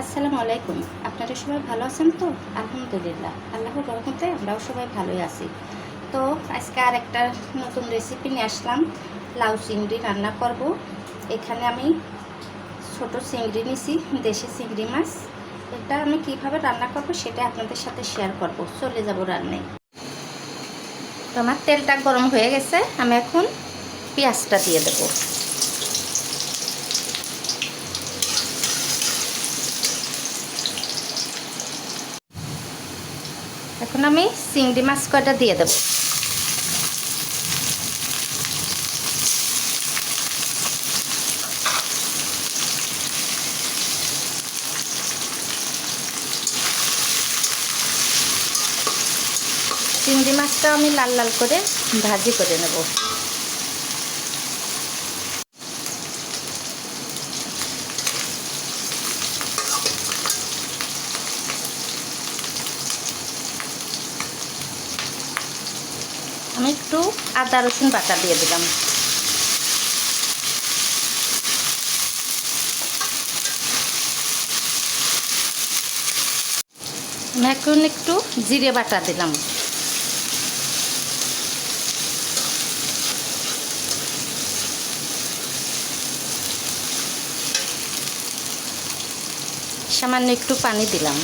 আসসালামু আলাইকুম। আপনারা সবাই ভালো আছেন তো? আলহামদুলিল্লাহ। আল্লাহর রহমতে আমরাও সবাই ভালোই আছি। তো আজকে আর একটা নতুন রেসিপি নিয়ে আসলাম। লাউ চিংড়ি রান্না করব। এখানে আমি ছোট চিংড়ি নিছি, দেশি চিংড়ি মাছ। এটা আমি কীভাবে রান্না করব সেটা আপনাদের সাথে শেয়ার করব। চলে যাব রান্নায়। তো আমার তেলটা গরম হয়ে গেছে। আমি এখন পেঁয়াজটা দিয়ে দেবো। এখন আমি চিংড়ি মাছ কটা দিয়ে দেব। চিংড়ি মাছটা আমি লাল লাল করে ভাজি করে নেব। একটু আদা, রসুন বাটা দিয়ে দিলাম। এখন একটু জিরে বাটা দিলাম। সামান্য একটু পানি দিলাম।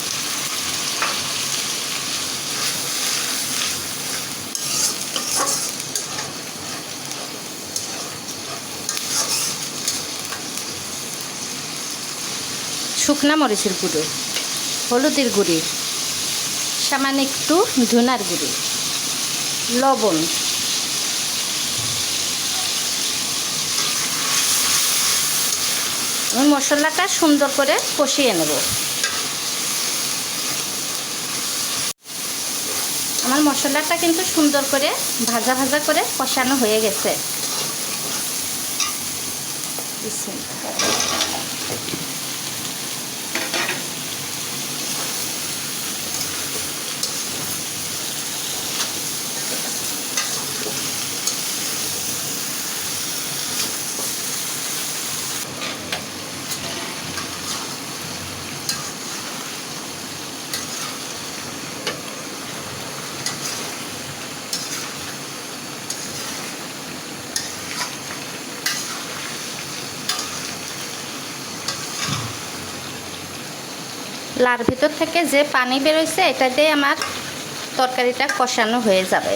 শুকনা মরিচের গুঁড়ো, হলুদের গুঁড়ি, সামান্য একটু ধুনার গুঁড়ি, লবণ। আমি মশলাটা সুন্দর করে কষিয়ে নেব। আমার মশলাটা কিন্তু সুন্দর করে ভাজা ভাজা করে কষানো হয়ে গেছে। লার ভিতর থেকে যে পানি বেরোইছে, এটা দিয়ে আমার তরকারিটা কষানো হয়ে যাবে।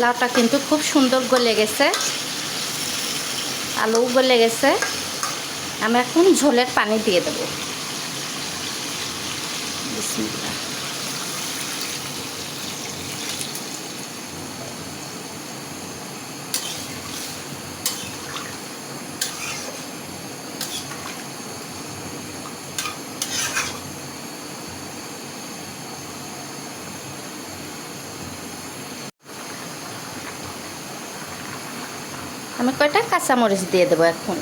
লাউটা কিন্তু খুব সুন্দর গলে গেছে। আলুও গলে গেছে। আমি এখন ঝোলের পানি দিয়ে দেবো। আমি কয়টা কাঁচামরিচ দিয়ে দেবো এখন?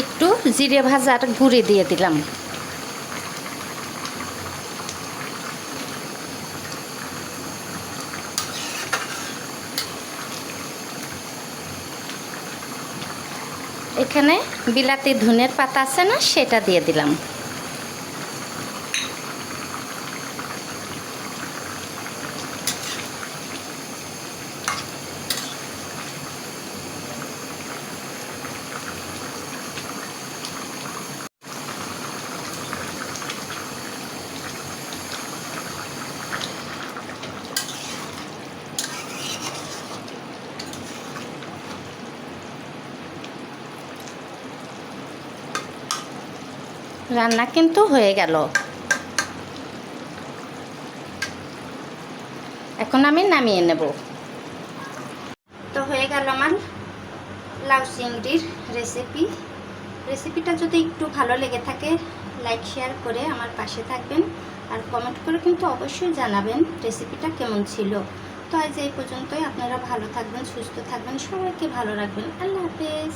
একটু জিরে ভাজার গুঁড়ি দিয়ে দিলাম। এখানে বিলাতি ধনের পাতা আছে না, সেটা দিয়ে দিলাম। রান্না কিন্তু হয়ে গেল। এখন আমি নামিয়ে নেব। তো হয়ে গেল আমার লাউ চিংড়ির রেসিপি রেসিপিটা যদি একটু ভালো লেগে থাকে লাইক শেয়ার করে আমার পাশে থাকবেন। আর কমেন্ট করে কিন্তু অবশ্যই জানাবেন রেসিপিটা কেমন ছিল। তো আজ এই পর্যন্তই। আপনারা ভালো থাকবেন, সুস্থ থাকবেন, সবাইকে ভালো রাখবেন। আল্লাহ হাফেজ।